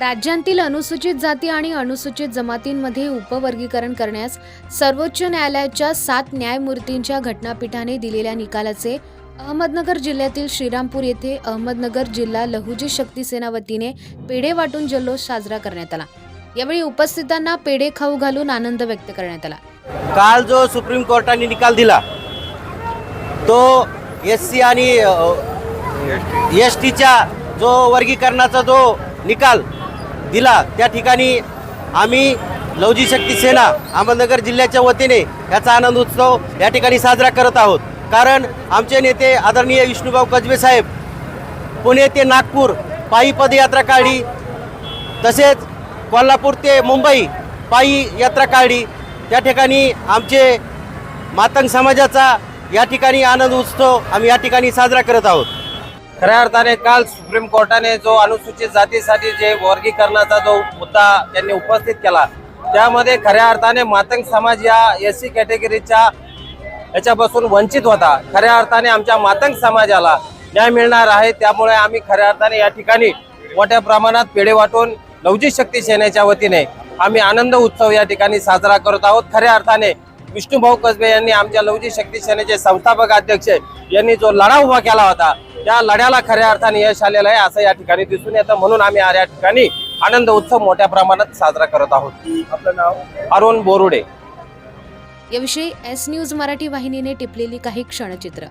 राज्यांतील अनुसूचित जाती आणि अनुसूचित जमातींमध्ये उपवर्गीकरण करण्यास सर्वोच्च न्यायालयाच्या सात न्यायमूर्तींच्या घटनापीठाने दिलेल्या निकालाचे अहमदनगर जिल्ह्यातील श्रीरामपूर येथे अहमदनगर जिल्हा लहुजी शक्ती सेना वतीने पेढे वाटून जल्लोष साजरा करण्यात आला. यावेळी उपस्थितांना पेढे खाऊ घालून आनंद व्यक्त करण्यात आला. काल जो सुप्रीम कोर्टाने निकाल दिला तो एस सी आणि एस टीच्या जो वर्गीकरणाचा जो निकाल दिला. त्या ठिकाणी आम्ही लवजी शक्ती सेना अहमदनगर जिल्ह्याच्या वतीने याचा आनंद उत्सव या ठिकाणी साजरा करत आहोत. कारण आमचे नेते आदरणीय विष्णुभाऊ कजबे साहेब पुणे ते नागपूर पायी पदयात्रा काढली तसेच कोल्हापूर ते मुंबई पायी यात्रा काढली त्या ठिकाणी आमचे मातंग समाजाचा या ठिकाणी आनंद उत्सव आम्ही या ठिकाणी साजरा करत आहोत. खऱ्या अर्थाने काल सुप्रीम कोर्टाने जो अनुसूचित जातीसाठी जे वर्गीकरणाचा जो मुद्दा त्यांनी उपस्थित केला त्यामध्ये खऱ्या अर्थाने मातंग समाज या एस सी कॅटेगरीच्या याच्यापासून वंचित होता. खऱ्या अर्थाने आमच्या मातंग समाजाला न्याय मिळणार आहे त्यामुळे आम्ही खऱ्या अर्थाने या ठिकाणी मोठ्या प्रमाणात पेढे वाटून लवजिक शक्ती सेनेच्या वतीने आम्ही आनंद उत्सव या ठिकाणी साजरा करत आहोत. खऱ्या अर्थाने विष्णुभाऊ कसबे यांनी आमच्या लवजी शक्ती सेनेचे संस्थापक अध्यक्ष यांनी जो लढा उभा केला होता त्या लढ्याला खऱ्या अर्थाने यश आलेलं आहे असं या ठिकाणी दिसून येतं. म्हणून आम्ही या ठिकाणी आनंद उत्सव मोठ्या प्रमाणात साजरा करत आहोत. आपलं नाव? अरुण बोरुडे. याविषयी एस न्यूज मराठी वाहिनीने टिपलेली काही क्षणचित्र.